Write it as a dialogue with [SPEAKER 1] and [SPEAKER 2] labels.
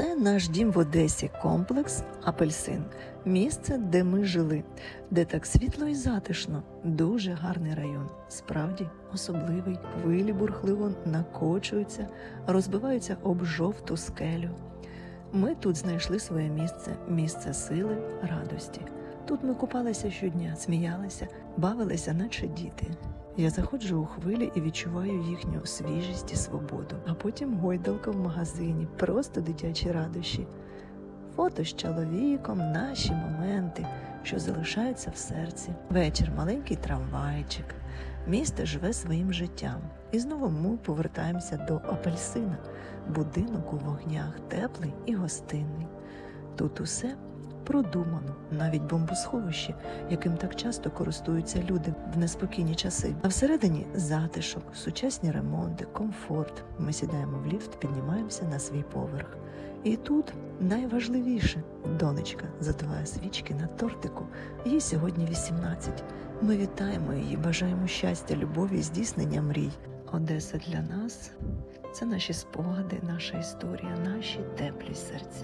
[SPEAKER 1] Це наш дім в Одесі, комплекс Апельсин, місце, де ми жили, де так світло і затишно. Дуже гарний район. Справді особливий. Хвилі бурхливо накочуються, розбиваються об жовту скелю. Ми тут знайшли своє місце, місце сили, радості. Тут ми купалися щодня, сміялися, бавилися, наче діти. Я заходжу у хвилі і відчуваю їхню свіжість і свободу. А потім гойдалка в магазині, просто дитячі радощі. Фото з чоловіком, наші моменти, що залишаються в серці. Вечір, маленький трамвайчик. Місто живе своїм життям. І знову ми повертаємося до апельсина, будинок у вогнях, теплий і гостинний. Тут усе продумано, навіть бомбосховище, яким так часто користуються люди в неспокійні часи. А всередині затишок, сучасні ремонти, комфорт. Ми сідаємо в ліфт, піднімаємося на свій поверх. І тут найважливіше донечка задуває свічки на тортику. Їй сьогодні 18. Ми вітаємо її, бажаємо щастя, любові здійснення мрій. Одеса для нас це наші спогади, наша історія, наші теплі серця.